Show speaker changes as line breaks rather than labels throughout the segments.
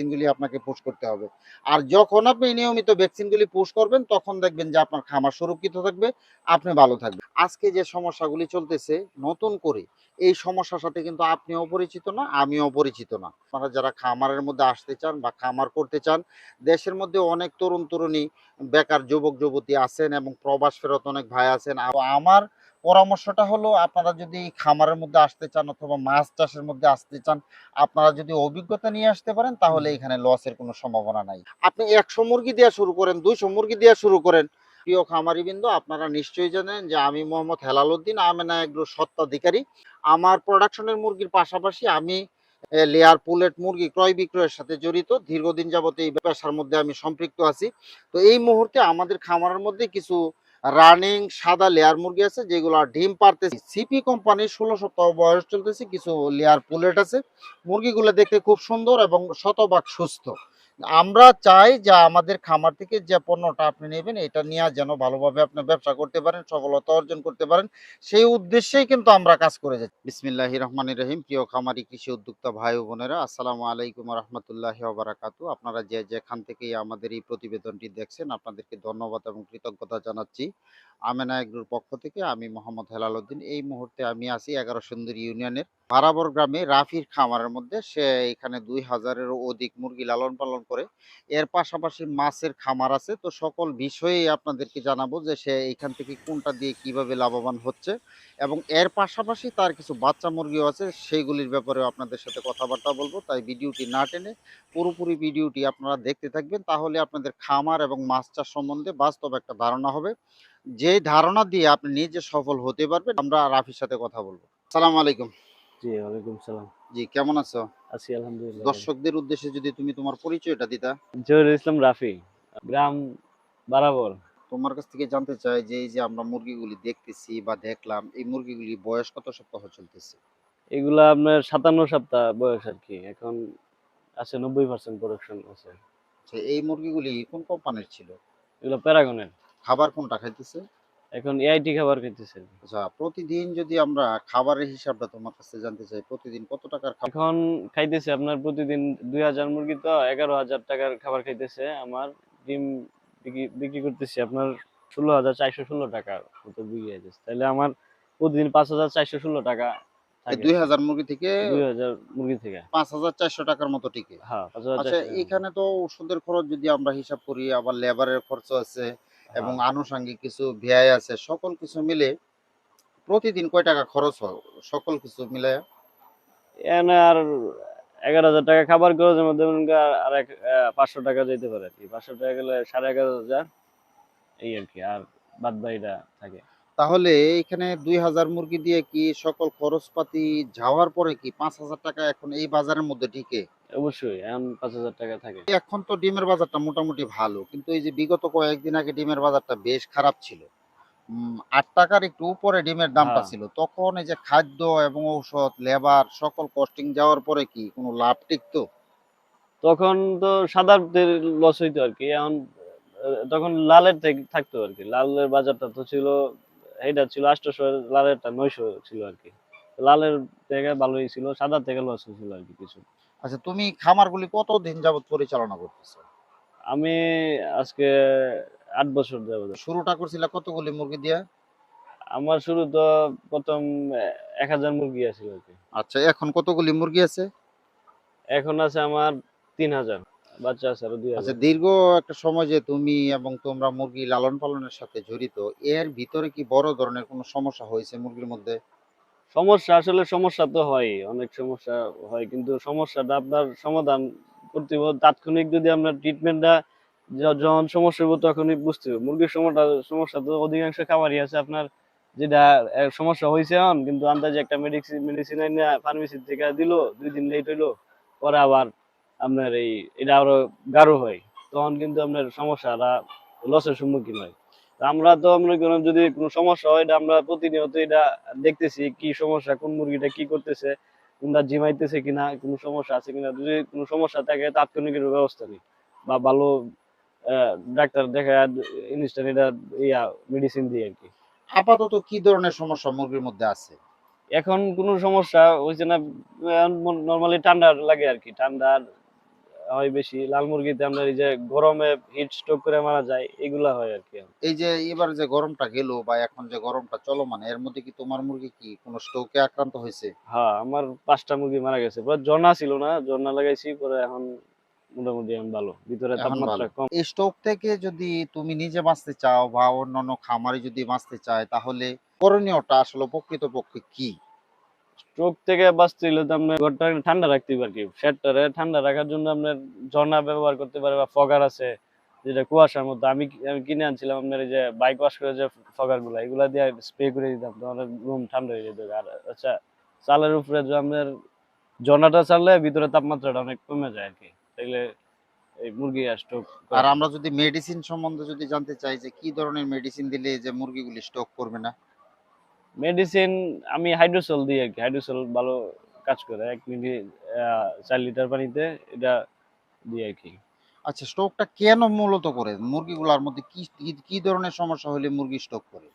ভ্যাকসিনগুলি আপনাকে পুশ করতে হবে। আর যখন আপনি নিয়মিত ভ্যাকসিনগুলি পুশ করবেন, তখন দেখবেন যে আপনার খামার সুরক্ষিত থাকবে, আপনি ভালো থাকবেন। আজকে যে সমস্যাগুলি চলতেছে নতুন করে, এই সমস্যার সাথে কিন্তু আপনিও পরিচিত না, আমিও পরিচিত না। আপনারা যারা খামারের মধ্যে আসতে চান বা খামার করতে চান, দেশের মধ্যে অনেক তরুণ তরুণী বেকার যুবক যুবতী আছেন এবং প্রবাস ফেরত অনেক ভাই আছেন। আমার পরামর্শটা হলো আপনারা যদি খামারের মধ্যে আসতে চান অথবা মাছ চাষের মধ্যে আসতে চান আপনারা যদি অভিজ্ঞতা নিয়ে আসতে পারেন তাহলে এখানে লসের কোনো সম্ভাবনা নাই। আপনি একশো মুরগি দেওয়া শুরু করেন দুইশো মুরগি দেওয়া শুরু করেন। প্রিয় খামারি বিন্দু আপনারা নিশ্চয়ই জানেন যে আমি মোহাম্মদ হেলাল উদ্দিন আমেনা এগ্রো সত্ত্বাধিকারী। আমার প্রোডাকশনের মুরগির পাশাপাশি আমি লেয়ার পুলেট মুরগি ক্রয় বিক্রয়ের সাথে জড়িত। দীর্ঘদিন যাবত এই ব্যবসার মধ্যে আমি সম্পৃক্ত আছি। তো এই মুহূর্তে আমাদের খামারের মধ্যে কিছু রানিং সাদা লেয়ার মুরগি আছে, যেগুলো ডিম পারতেছে সিপি কোম্পানির ষোলো সপ্তাহ বয়স চলতেছে, কিছু লেয়ার পুলেট আছে। মুরগিগুলো দেখতে খুব সুন্দর এবং শতভাগ সুস্থ। আমরা চাই যে আমাদের খামার থেকে যে পণ্যটা আপনি নেবেন, এটা নিয়ে যেন ভালোভাবে আপনি ব্যবসা করতে পারেন, সফলতা অর্জন করতে পারেন। সেই উদ্দেশ্যেই কিন্তু আমরা কাজ করে যাচ্ছি। বিসমিল্লাহ রহমান রহিম। প্রিয় খামারি, কৃষি উদ্যোক্তা ভাই বোনেরা, আসসালামু আলাইকুম রহমতুল্লাহ ওবরাকাতু আপনারা যে যেখান থেকেই আমাদের এই প্রতিবেদনটি দেখছেন, আপনাদেরকে ধন্যবাদ এবং কৃতজ্ঞতা জানাচ্ছি। আমেনা এগ্রুর পক্ষ থেকে আমি মোহাম্মদ হেলাল উদ্দিন। এই মুহূর্তে আমি আছি এগারো সুন্দর ইউনিয়নের ভারাবর গ্রামে রাফির খামারের মধ্যে। সে এখানে দুই হাজারেরও অধিক মুরগি লালন পালন করে। এর পাশাপাশি মাছের খামার আছে। তো সকল বিষয়েই আপনাদেরকে জানাব যে সে এখান থেকে কোনটা দিয়ে কীভাবে লাভবান হচ্ছে এবং এর পাশাপাশি তার কিছু বাচ্চা মুরগিও আছে, সেইগুলির ব্যাপারেও আপনাদের সাথে কথাবার্তা বলব। তাই ভিডিওটি না টেনে পুরোপুরি ভিডিওটি আপনারা দেখতে থাকবেন। তাহলে আপনাদের খামার এবং মাছ চাষ সম্বন্ধে বাস্তব একটা ধারণা হবে। যে ধারণা দিয়ে আপনি নিজে সফল হতে পারবেন, আমরা রাফির সাথে কথা বলব। সালাম আলাইকুম।
জি ওয়ালাইকুম সালাম।
জি কেমন আছো?
আছি আলহামদুলিল্লাহ।
দর্শকদের উদ্দেশ্যে যদি তুমি তোমার পরিচয়টা দিতা।
জহিরুল ইসলাম রাফি গ্রাম বারাবর।
তোমার কাছ থেকে জানতে চাই যে এই যে আমরা মুরগিগুলি দেখতেছি বা দেখলাম এই মুরগিগুলি বয়স কত সপ্তাহ চলতেছে?
এগুলা আপনার সাতান্ন সপ্তাহ বয়স আর কি। এখন আছে নব্বই পার্সেন্ট প্রোডাকশন আছে।
আচ্ছা, এই মুরগিগুলি কোন কোম্পানির ছিল?
এগুলো প্যারাগনের
খাবার কোনটা খাইতেছে?
এখন এআইটি খাবার খেতেছে
আচ্ছা প্রতিদিন যদি আমরা খাবারের হিসাবটা তোমার কাছে জানতে চাই প্রতিদিন কত টাকার খাবার?
এখন খাইতেছে আপনার প্রতিদিন দুই হাজার মুরগি তো এগারো হাজার টাকার খাবার খাইতেছে। আমার ডিম বিক্রি- করতেছি আপনার ষোলো হাজার চারশো ষোলো টাকার মতো বিক্রি হইতেছে। তাহলে আমার প্রতিদিন পাঁচ হাজার চারশো ষোলো টাকা
দুই হাজার মুরগি থেকে
দুই হাজার মুরগি থেকে।
পাঁচ হাজার চারশো টাকার মতো টিকে।
হ্যাঁ
আচ্ছা এখানে তো ওষুধের খরচ যদি আমরা হিসাব করি আবার লেবারের খরচ আছে এবং
হ্যাঁ।
আনুষঙ্গিক কিছু ব্যয় আছে সকল কিছু মিলে প্রতিদিন কয় টাকা খরচ হয়? সকল কিছু মিলে?
আর এগারো হাজার টাকা খাবার খরচের মধ্যে আর- আর এক পাঁচশো টাকা যেতে পারে আর কি। পাঁচশো টাকা গেলে সাড়ে এগারো হাজার এই আর কি আর বাদ বাকিটা থাকে।
তাহলে এখানে দুই হাজার মুরগি দিয়ে কি সকল খরচপাতি যাওয়ার পরে কি পাঁচ হাজার টাকা এখন এই বাজারের মধ্যে টিকে?
অবশ্যই এখন পাঁচ হাজার টাকা থাকে।
এখন তো ডিমের বাজারটা মোটামুটি ভালো কিন্তু এই যে বিগত কয়েকদিন আগে ডিমের বাজারটা বেশ খারাপ ছিল। আট টাকার একটু উপরে ডিমের দামটা
হ্যাঁ।
ছিল। তখন এই যে খাদ্য এবং ঔষধ লেবার সকল কস্টিং যাওয়ার পরে কি কোনো লাভ টিকতো?
তখন তো সাদার লস হইতো আর কি এখন তখন লালের থেকে থাকতো আর কি লালের বাজারটা তো ছিল এইটা ছিল আটশোশো লালেরটা নয়শো ছিল আর কি লালের থেকে ভালোই ছিল সাদার থেকে লস হয়েছিল আর কি কিছু।
আচ্ছা তুমি খামারগুলি কত দিন যাবত পরিচালনা করতেছো?
আমি আজকে আট বছর যাব
শুরুটা করছিল কতগুলি মুরগি দিয়ে?
আমার শুরু তো প্রথম এক হাজার মুরগি আছে আর কি।
আচ্ছা এখন কতগুলি মুরগি আছে?
এখন আছে আমার তিন হাজার বাচ্চা আছে আরও দুই
আচ্ছা
হাজার।
দীর্ঘ একটা সময় যে তুমি এবং তোমরা মুরগি লালন পালনের সাথে জড়িত এর ভিতরে কি বড় ধরনের কোনো সমস্যা হয়েছে মুরগির মধ্যে?
সমস্যা আসলে সমস্যা তো হয় অনেক সমস্যা হয়, কিন্তু সমস্যাটা আপনার সমাধান করতে হবে তাৎক্ষণিক যদি আপনার ট্রিটমেন্টটা যখন সমস্যা হবে তখনই বুঝতে হবে মুরগির সমস্যা সমস্যা তো অধিকাংশ খাবারই আছে। আপনার যেটা সমস্যা হয়েছে এখন, কিন্তু আন্দাজে একটা মেডিসিন মেডিসিন এনে ফার্মেসি থেকে দিল, দুই দিন লেট হইল, পরে আবার আপনার এই, এটা আরও গাঢ় হয়। তখন কিন্তু আপনার সমস্যাটা লসের সম্মুখীন হয়। আমরা তো মনে করেন যদি কোনো সমস্যা হয় এটা আমরা প্রতিনিয়ত এটা দেখতেছি কি সমস্যা কোন মুরগিটা কি করতেছে কোনটা জিমাইতেছে কিনা কোনো সমস্যা আছে কিনা। যদি কোনো সমস্যা থাকে তাৎক্ষণিক ব্যবস্থা নেই। বা ভালো ডাক্তার দেখা ইনস্ট্যান্ট এটা ইয়া মেডিসিন দিয়ে আর কি।
আপাতত কি ধরনের সমস্যা মুরগির মধ্যে আছে?
এখন কোনো সমস্যা হয়েছে না নর্মালি ঠান্ডা লাগে আর কি। ঠান্ডা হয় বেশি। লাল মুরগিতে আপনার এই যে গরমে হিট স্ট্রোক করে মারা যায় এগুলা হয় আর কি।
এই যে এবার যে গরমটা গেল বা এখন যে গরমটা চলমান এর মধ্যে কি তোমার মুরগি কি কোনো স্ট্রোকে আক্রান্ত হয়েছে?
হ্যাঁ আমার পাঁচটা মুরগি মারা গেছে। পরে জন্না ছিল না জন্না লাগাইছি পরে এখন মোটামুটি এখন ভালো। ভিতরে তাপমাত্রা কম।
এই স্ট্রোক থেকে যদি তুমি নিজে বাঁচতে চাও বা অন্যান্য খামারে যদি বাঁচতে চায় তাহলে করণীয়টা আসলে প্রকৃতপক্ষে কি?
স্ট্রোক থেকে বাঁচতে তো আপনার ঘরটা ঠান্ডা রাখতে আর কি। শেডটারে ঠান্ডা রাখার জন্য আপনার ঝর্ণা ব্যবহার করতে পারে বা ফগার আছে, যেটা কুয়াশার মধ্যে। আমি আমি কিনে আনছিলাম আপনার এই যে বাইক ওয়াশ করে যে ফগারগুলা এগুলা দিয়ে স্প্রে করে দিতাম তখন রুম ঠান্ডা হয়ে যেত। আর আচ্ছা চালের উপরে যে আপনার ঝর্ণাটা চাললে ভিতরে তাপমাত্রাটা অনেক কমে যায় আর কি। তাইলে এই মুরগি আর স্ট্রোক
আর আমরা যদি মেডিসিন সম্বন্ধে যদি জানতে চাই যে কি ধরনের মেডিসিন দিলে যে মুরগিগুলি স্টক করবে না?
মেডিসিন আমি হাইড্রোসল দিই আর কি। হাইড্রোসল ভালো কাজ করে এক মিনিট চার লিটার পানিতে এটা দিই আর কি।
আচ্ছা স্টকটা কেন মূলত করে? মুরগিগুলোর মধ্যে কি কি- ধরনের সমস্যা হলে মুরগি স্টক করে?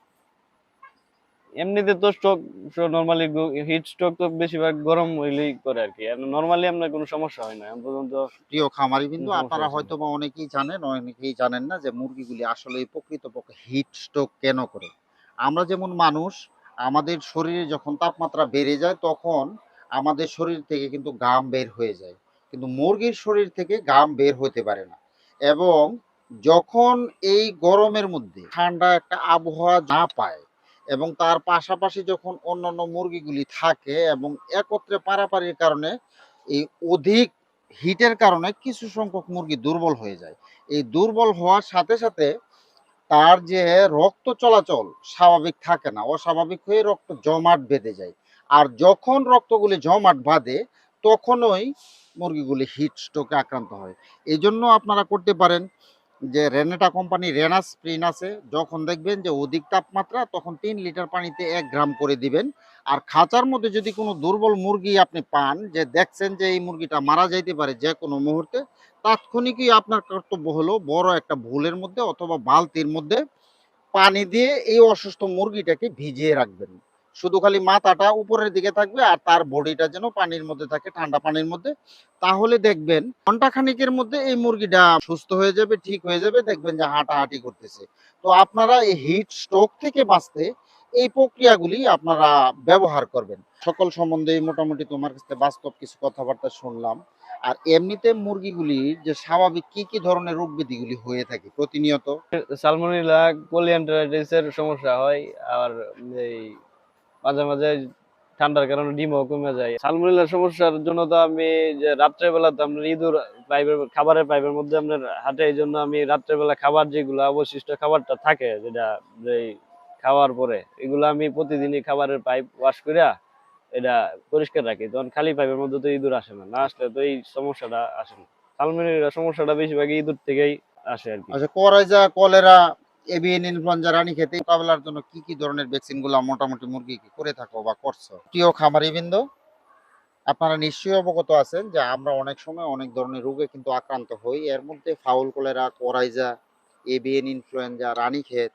এমনিতে তো স্ট্রোক নর্মালি হিট স্ট্রোক তো বেশিরভাগ গরম হইলেই করে আর কি। নর্মালি আপনার কোনো সমস্যা হয় না পর্যন্ত
প্রিয় খামারি
সমস্যা
আপনারা হয়তো বা অনেকেই জানেন অনেকেই জানেন না যে মুরগিগুলি আসলে প্রকৃতপক্ষে হিট স্ট্রোক কেন করে? আমরা যেমন মানুষ আমাদের শরীরে যখন তাপমাত্রা বেড়ে যায়, তখন আমাদের শরীর থেকে কিন্তু গাম বের হয়ে যায়। কিন্তু মুরগির শরীর থেকে গাম বের হতে পারে না। এবং যখন এই গরমের মধ্যে ঠান্ডা একটা আবহাওয়া না পায় এবং তার পাশাপাশি যখন অন্যান্য মুরগিগুলি থাকে এবং একত্রে পারাপারির কারণে এই অধিক হিটের কারণে কিছু সংখ্যক মুরগি দুর্বল হয়ে যায়। এই দুর্বল হওয়ার সাথে সাথে তার যে রক্ত চলাচল স্বাভাবিক থাকে না, অস্বাভাবিক হয়ে রক্ত জমাট বেঁধে যায়। আর যখন রক্তগুলি জমাট বাঁধে, তখনই মুরগিগুলি হিট স্ট্রোকে আক্রান্ত হয়। এই জন্য আপনারা করতে পারেন যে রেনেটা কোম্পানি রেনাস স্প্রিন আছে, যখন দেখবেন যে অধিক তাপমাত্রা, তখন তিন লিটার পানিতে এক গ্রাম করে দিবেন। আর খাঁচার মধ্যে যদি কোনো দুর্বল মুরগি আপনি পান, যে দেখছেন যে এই মুরগিটা মারা যাইতে পারে যে কোনো মুহূর্তে, তাৎক্ষণিকই আপনার কর্তব্য হলো বড় একটা ভুলের মধ্যে অথবা বালতির মধ্যে পানি দিয়ে এই অসুস্থ মুরগিটাকে ভিজিয়ে রাখবেন। শুধু খালি মাথাটা উপরের দিকে থাকবে আর তার বডিটা যেন পানির মধ্যে থাকে, ঠান্ডা পানির মধ্যে। তাহলে দেখবেন ঘণ্টা খানিকের মধ্যে এই মুরগিটা সুস্থ হয়ে যাবে, ঠিক হয়ে যাবে, দেখবেন যে হাঁটাহাঁটি করতেছে। তো আপনারা এই হিট স্ট্রোক থেকে বাঁচতে এই প্রক্রিয়াগুলি আপনারা ব্যবহার করবেন। সকল সম্বন্ধে মোটামুটি তোমার কাছ বাস্তব কিছু কথাবার্তা শুনলাম। আর এমনিতে মুরগিগুলির যে স্বাভাবিক কি কি ধরনের রোগ ব্যাধিগুলি হয়ে থাকে প্রতিনিয়ত?
সালমোনেলা কোলিয়ান্টারাইটিসের সমস্যা হয়, আর এই মাঝে মাঝে ঠান্ডার কারণে ডিমও কমে যায়। সালমোনেলার সমস্যার জন্য তো আমি যে রাত্রেবেলা তো আপনার ইঁদুর পাইপের, খাবারের পাইপের মধ্যে আপনার হাটে এই জন্য আমি রাত্রেবেলা খাবার যেগুলো অবশিষ্ট খাবারটা থাকে, যেটা যে খাওয়ার পরে, এগুলো আমি প্রতিদিনই খাবারের পাইপ ওয়াশ করিয়া এটা পরিষ্কার রাখি। তখন খালি পাইপের মধ্যে তো ইঁদুর আসে না না আসলে তো এই সমস্যাটা আসে না। সালমোনেলা সমস্যাটা বেশিরভাগ ইঁদুর থেকেই আসে আর কি।
আচ্ছা কলেরা এভিএন ইনফ্লুয়েঞ্জা রানী খেতে মোকাবেলার জন্য কি কি ধরনের ভ্যাকসিনগুলো মোটামুটি মুরগি করে থাকো বা করছ? প্রিয় খামারি বৃন্দ আপনারা নিশ্চয়ই অবগত আছেন যে আমরা অনেক সময় অনেক ধরনের রোগে কিন্তু আক্রান্ত হই। এর মধ্যে fowl cholera, coryza avian influenza, রানী রানীক্ষেত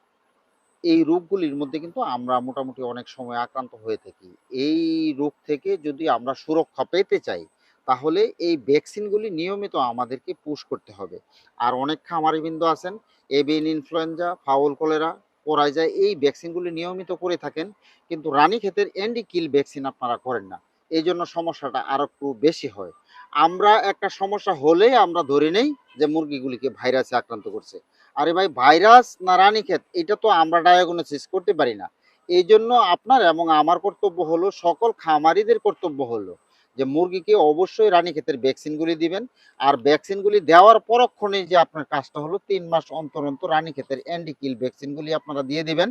এই রোগগুলির মধ্যে কিন্তু আমরা মোটামুটি অনেক সময় আক্রান্ত হয়ে থাকি। এই রোগ থেকে যদি আমরা সুরক্ষা পেতে চাই তাহলে এই ভ্যাকসিনগুলি নিয়মিত আমাদেরকে পুশ করতে হবে। আর অনেক খামারিবৃন্দ আছেন avian influenza fowl cholera coryza এই ভ্যাকসিনগুলি নিয়মিত করে থাকেন, কিন্তু রানীক্ষেতের অ্যান্টি কিল ভ্যাকসিন আপনারা করেন না। এই জন্য সমস্যাটা আরও একটু বেশি হয়। আমরা একটা সমস্যা হলেই আমরা ধরে নেই যে মুরগিগুলিকে ভাইরাসে আক্রান্ত করছে। আরে ভাই, ভাইরাস না রানীক্ষেত এটা তো আমরা ডায়াগনোসিস করতে পারি না। এই জন্য আপনার এবং আমার কর্তব্য হলো, সকল খামারিদের কর্তব্য হলো যে মুরগিকে অবশ্যই রানী ক্ষেতের ভ্যাকসিনগুলি দিবেন। আর ভ্যাকসিনগুলি দেওয়ার পরক্ষণে যে আপনার কাজটা হলো, তিন মাস অন্তর অন্তর রানীক্ষেতের অ্যান্টিকিল ভ্যাকসিনগুলি আপনারা দিয়ে দিবেন।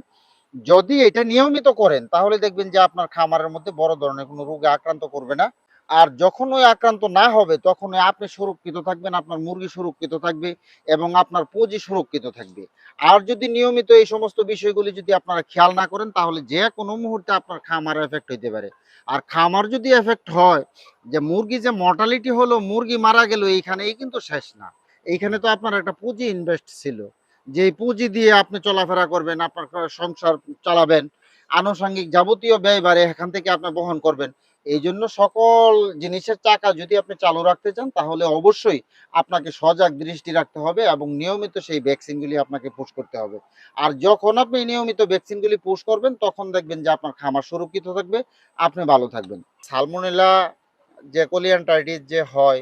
যদি এটা নিয়মিত করেন, তাহলে দেখবেন যে আপনার খামারের মধ্যে বড় ধরনের কোনো রোগে আক্রান্ত করবে না। আর যখন ওই আক্রান্ত না হবে, তখন আপনি সুরক্ষিত থাকবেন, আপনার মুরগি সুরক্ষিত থাকবে এবং আপনার পুঁজি সুরক্ষিত থাকবে। আর যদি নিয়মিত এই সমস্ত বিষয়গুলি যদি আপনারা খেয়াল না করেন, তাহলে যে কোনো মুহূর্তে আপনার খামার এফেক্ট হইতে পারে। আর খামার যদি এফেক্ট হয়, যে মুরগি যে মর্টালিটি হলো, মুরগি মারা গেল, এইখানেই কিন্তু শেষ না। এইখানে তো আপনার একটা পুঁজি ইনভেস্ট ছিল। যে পুঁজি দিয়ে আপনি চলাফেরা করবেন, আপনার সংসার চালাবেন, আনুষঙ্গিক যাবতীয় ব্যয় বাড়ে, এখান থেকে আপনি বহন করবেন। এই জন্য সকল জিনিসের চাকা যদি আপনি চালু রাখতে চান, তাহলে অবশ্যই আপনাকে সজাগ দৃষ্টি রাখতে হবে এবং নিয়মিত সেই ভ্যাকসিনগুলি আপনাকে পুশ করতে হবে। আর যখন আপনি নিয়মিত ভ্যাকসিনগুলি পুশ করবেন, তখন দেখবেন যে আপনার খামার সুরক্ষিত থাকবে। আপনি ভালো থাকবেন। সালমোনেলা যে কোলিয়ান্টাইটিস যে হয়,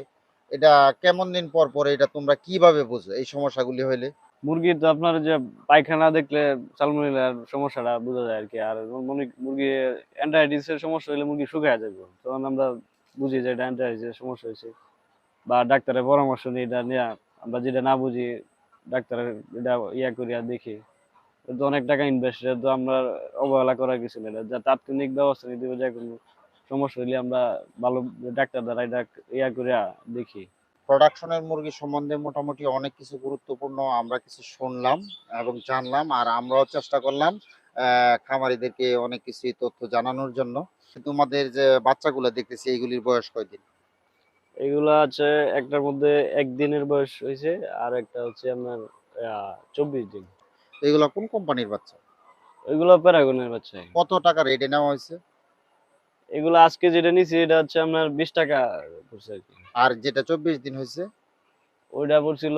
এটা কেমন দিন পর পর, এটা তোমরা কীভাবে বুঝো এই সমস্যাগুলি হইলে?
মুরগি তো আপনার যে পায়খানা দেখলে সালমোনেলার সমস্যাটা বোঝা যায় আর কি আর মুরগি- মুরগি অ্যান্টারাইটিসের সমস্যা হলে মুরগি শুকায় যাবে তখন আমরা বুঝি যে এটা অ্যান্টারাইটিসের সমস্যা হয়েছে বা ডাক্তারের পরামর্শ নিই এটা নিয়ে আমরা যেটা না বুঝি, ডাক্তারের এটা ইয়া করিয়া দেখি। তো অনেক টাকা ইনভেস্ট তো আমরা অবহেলা করার কিছু নেই। যা তাৎক্ষণিক ব্যবস্থা নিতে যে কোনো সমস্যা হলে আমরা ভালো ডাক্তার দ্বারা এটা ইয়া করিয়া দেখি।
প্রোডাকশনের মুরগি সম্বন্ধে মোটামুটি অনেক কিছু গুরুত্বপূর্ণ আমরা কিছু শুনলাম এবং জানলাম আর আমরাও চেষ্টা করলাম খামারিদেরকে অনেক কিছু তথ্য জানানোর জন্য। তোমাদের যে বাচ্চাগুলো দেখতেছি এইগুলির বয়স কয়দিন?
এগুলা আছে একটার মধ্যে একদিনের বয়স হয়েছে আর একটা হচ্ছে আপনার চব্বিশ দিন।
এগুলো কোন কোম্পানির বাচ্চা?
ওইগুলো প্যারাগনের বাচ্চা
কত টাকা রেটে নেওয়া হয়েছে?
এগুলো আজকে যেটা নিছি এটা হচ্ছে আপনার বিশ টাকা পড়ছে আর কি।
আর যেটা চব্বিশ দিন হয়েছে?
ওইটা পড়ছিল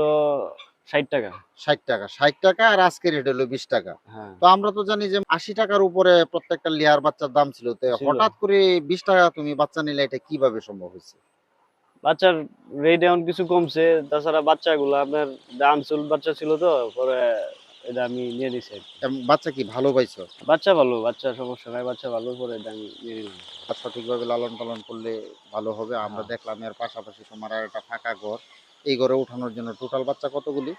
ষাট টাকা।
ষাট টাকা। ষাট টাকা আর আজকে রেট হলো বিশ টাকা।
হ্যাঁ।
তো আমরা তো জানি যে আশি টাকার উপরে প্রত্যেকটা লেয়ার বাচ্চার দাম ছিল। তো হঠাৎ করে বিশ টাকা তুমি বাচ্চা নিলে এটা কীভাবে সম্ভব হয়েছে?
বাচ্চার রেট এখন কিছু কমছে। তাছাড়া বাচ্চাগুলো আপনার আনসুল বাচ্চা ছিল তো পরে এটা আমি নিয়ে নিছি
বাচ্চা কি ভালো পাইছো?
বাচ্চা ভালো বাচ্চা সমস্যা নাই বাচ্চা ভালো পরে এটা আমি নিয়ে নিলাম।
সঠিকভাবে লালন পালন করলে ভালো হবে আমরা
হ্যাঁ।
দেখলাম এর পাশাপাশি তোমার আর একটা ফাঁকা ঘর। এই ঘরে উঠানোর জন্য টোটাল বাচ্চা কতগুলি?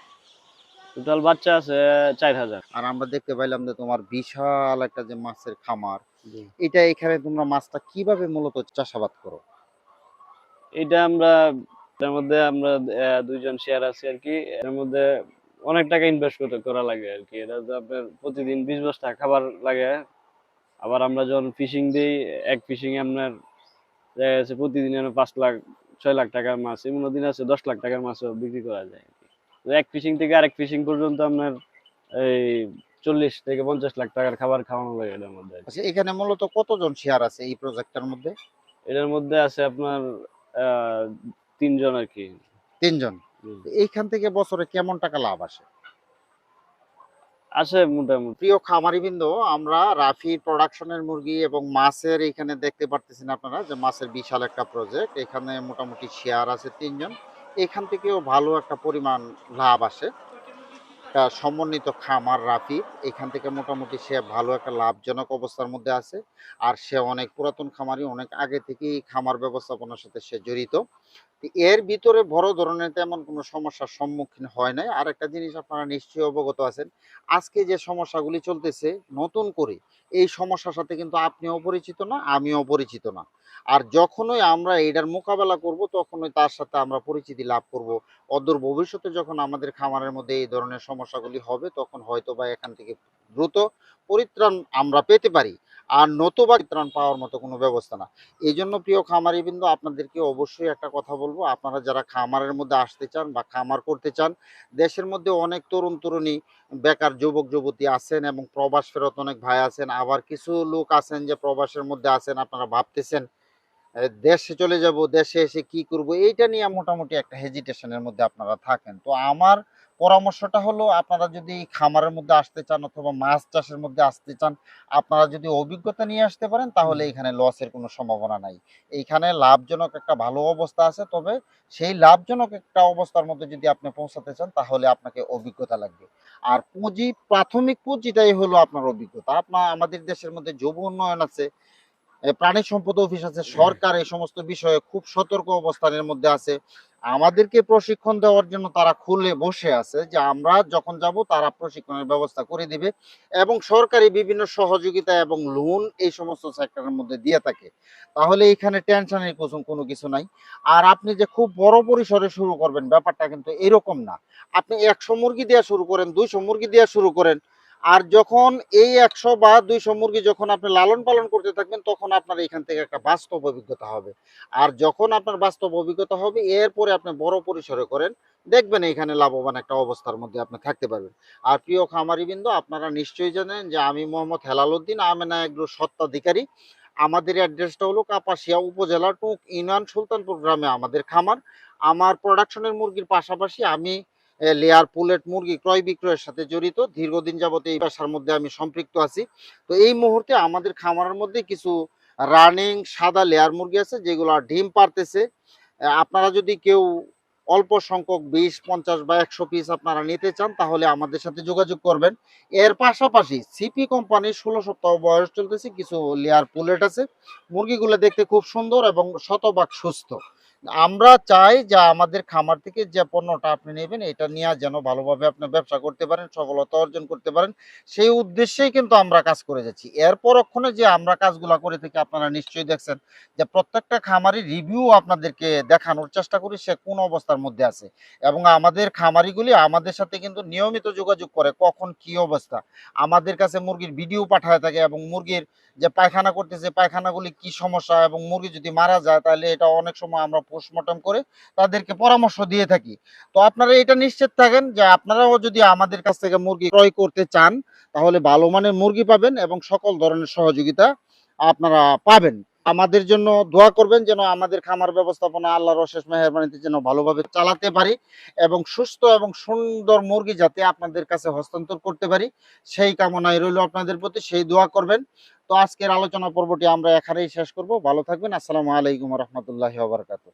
টোটাল বাচ্চা আছে চার হাজার।
আর আমরা দেখতে পাইলাম যে তোমার বিশাল একটা যে মাছের খামার এটা এখানে তোমরা মাছটা কীভাবে মূলত চাষাবাদ করো?
এটা আমরা এর মধ্যে আমরা দুইজন শেয়ার আছি আর কি। এর মধ্যে অনেক টাকা ইনভেস্ট করতে করা লাগে আর কি এটা তো আপনার প্রতিদিন বিশ বস্তা খাবার লাগে। আবার আমরা যখন ফিশিং দিই এক ফিশিং আপনার দেখা যাচ্ছে প্রতিদিন পাঁচ লাখ ছয় লাখ টাকার মাছ এমন দিন আছে দশ লাখ টাকার মাছও বিক্রি করা যায় এক ফিশিং থেকে আরেক ফিশিং পর্যন্ত আপনার এই চল্লিশ থেকে পঞ্চাশ লাখ টাকার খাবার খাওয়ানো লাগে এটার মধ্যে
আচ্ছা এখানে মূলত কতজন শেয়ার আছে এই প্রজেক্টটার মধ্যে?
এটার মধ্যে আছে আপনার আহ, তিনজন আর কি
তিনজন? এইখান থেকে বছরে কেমন টাকা লাভ আসে?
আসে মোটামুটি।
প্রিয় খামারিবৃন্দ আমরা রাফি প্রোডাকশনের মুরগি এবং মাছের এখানে দেখতে পারতেছেন আপনারা যে মাছের বিশাল একটা প্রজেক্ট এখানে মোটামুটি শেয়ার আছে তিনজন। এখান থেকেও ভালো একটা পরিমাণ লাভ আসে। সমন্বিত খামার রাফি। এখান থেকে মোটামুটি সে ভালো একটা লাভজনক অবস্থার মধ্যে আছে। আর সে অনেক পুরাতন খামারি অনেক আগে থেকেই খামার ব্যবস্থাপনার সাথে সে জড়িত। এর ভিতরে বড় ধরনের তেমন কোনো সমস্যার সম্মুখীন হয় নাই। আর একটা জিনিস আপনারা নিশ্চয়ই অবগত আছেন, আজকে যে সমস্যাগুলি চলতেছে নতুন করে, এই সমস্যার সাথে কিন্তু আপনিও পরিচিত না, আমিও পরিচিত না। আর যখনই আমরা এটার মোকাবেলা করব, তখনই তার সাথে আমরা পরিচিতি লাভ করব। অদূর ভবিষ্যতে যখন আমাদের খামারের মধ্যে এই ধরনের সমস্যাগুলি হবে, তখন হয়তো বা এখান থেকে দ্রুত পরিত্রাণ আমরা পেতে পারি। আর নতুবা পরিত্রাণ পাওয়ার মতো কোনো ব্যবস্থা না। এই জন্য প্রিয় খামারিবৃন্দ, আপনাদেরকে অবশ্যই একটা কথা বলব। আপনারা যারা খামারের মধ্যে আসতে চান বা খামার করতে চান, দেশের মধ্যে অনেক তরুণ তরুণী, বেকার যুবক যুবতী আছেন এবং প্রবাস ফেরত অনেক ভাই আছেন। আবার কিছু লোক আছেন যে প্রবাসের মধ্যে আছেন, আপনারা ভাবতেছেন দেশে চলে যাব দেশে এসে কি করব এইটা নিয়ে মোটামুটি একটা হেজিটেশনের মধ্যে আপনারা থাকেন। তো আমার পরামর্শটা হলো আপনারা যদি খামারের মধ্যে আসতে চান অথবা মাছ চাষের মধ্যে আসতে চান আপনারা যদি অভিজ্ঞতা নিয়ে আসতে পারেন তাহলে এখানে লসের কোনো সম্ভাবনা নাই। এইখানে লাভজনক একটা ভালো অবস্থা আছে তবে সেই লাভজনক একটা অবস্থার মধ্যে যদি আপনি পৌঁছাতে চান তাহলে আপনাকে অভিজ্ঞতা লাগবে। আর পুঁজি প্রাথমিক পুঁজিটাই হলো আপনার অভিজ্ঞতা। আপনার আমাদের দেশের মধ্যে যুব উন্নয়ন আছে প্রাণী সম্পদ অফিস আছে সরকার এই সমস্ত বিষয়ে খুব সতর্ক অবস্থানের মধ্যে আছে। আমাদেরকে প্রশিক্ষণ দেওয়ার জন্য তারা খুলে বসে আছে যে আমরা যখন যাব তারা প্রশিক্ষণের ব্যবস্থা করে দিবে এবং সরকারি বিভিন্ন সহযোগিতা এবং লোন এই সমস্ত সেক্টরের মধ্যে দিয়ে থাকে। তাহলে এখানে টেনশনের কোনো কোনো কিছু নাই। আর আপনি যে খুব বড় পরিসরে শুরু করবেন ব্যাপারটা কিন্তু এরকম না। আপনি একশো মুরগি দিয়ে শুরু করেন দুইশো মুরগি দিয়ে শুরু করেন আর যখন এই একশো বা দুইশো মুরগি যখন আপনি লালন পালন করতে থাকবেন, তখন আপনার এখান থেকে একটা বাস্তব অভিজ্ঞতা হবে। আর যখন আপনার বাস্তব অভিজ্ঞতা হবে, এরপরে আপনি বড় পরিসরে করেন, দেখবেন এখানে লাভবান একটা অবস্থার মধ্যে আপনি থাকতে পারবেন। আর প্রিয় খামারিবৃন্দ, আপনারা নিশ্চয়ই জানেন যে আমি মোহাম্মদ হেলাল উদ্দিন আমেনা এগ্রো সত্ত্বাধিকারী আমাদের অ্যাড্রেসটা হলো কাপাসিয়া উপজেলা টুক ইউনিয়ন সুলতানপুর গ্রামে আমাদের খামার। আমার প্রোডাকশনের মুরগির পাশাপাশি আমি লেয়ার পুলেট মুরগি ক্রয় বিক্রয়ের সাথে জড়িত। দীর্ঘদিন যাবত এই ব্যবসার মধ্যে আমি সম্পৃক্ত আছি। তো এই মুহূর্তে আমাদের খামারের মধ্যে কিছু রানিং সাদা লেয়ার মুরগি আছে, যেগুলো ডিম পারতেছে। আপনারা যদি কেউ অল্প সংখ্যক বিশ, পঞ্চাশ বা একশো পিস আপনারা নিতে চান, তাহলে আমাদের সাথে যোগাযোগ করবেন। এর পাশাপাশি সিপি কোম্পানির ষোলো সপ্তাহ বয়স চলতেছে, কিছু লেয়ার পুলেট আছে। মুরগিগুলো দেখতে খুব সুন্দর এবং শতভাগ সুস্থ। আমরা চাই যে আমাদের খামার থেকে যে পণ্যটা আপনি নেবেন, এটা নিয়ে যেন ভালোভাবে আপনি ব্যবসা করতে পারেন, সফলতা অর্জন করতে পারেন, সেই উদ্দেশ্যেই কিন্তু আমরা কাজ করে যাচ্ছি। এর পরক্ষণে যে আমরা কাজগুলো করে থেকে, আপনারা নিশ্চয়ই দেখছেন যে প্রত্যেকটা খামারি রিভিউ আপনাদেরকে দেখানোর চেষ্টা করি, সে কোন অবস্থার মধ্যে আছে। এবং আমাদের খামারিগুলি আমাদের সাথে কিন্তু নিয়মিত যোগাযোগ করে কখন কি অবস্থা। আমাদের কাছে মুরগির ভিডিও পাঠায় থাকে এবং মুরগির যে পায়খানা করতেছে, পায়খানাগুলি কি সমস্যা এবং মুরগি যদি মারা যায়, তাহলে এটা অনেক সময় আমরা পোস্টমর্টম করে তাদেরকে পরামর্শ দিয়ে থাকি। তো আপনারা এটা নিশ্চিত থাকেন যে আপনারাও যদি আমাদের কাছ থেকে মুরগি ক্রয় করতে চান, তাহলে ভালো মানের মুরগি পাবেন এবং সকল ধরনের সহযোগিতা আপনারা পাবেন। আমাদের জন্য দোয়া করবেন যেন আমাদের খামার ব্যবস্থাপনা আল্লাহর অশেষ মেহরবানিতে যেন ভালোভাবে চালাতে পারি এবং সুস্থ এবং সুন্দর মুরগি যাতে আপনাদের কাছে হস্তান্তর করতে পারি, সেই কামনায় রইল আপনাদের প্রতি, সেই দোয়া করবেন। তো আজকের আলোচনা পর্বটি আমরা এখানেই শেষ করব। ভালো থাকবেন। আসসালামু আলাইকুম রহমতুল্লাহ বারকাতুহ।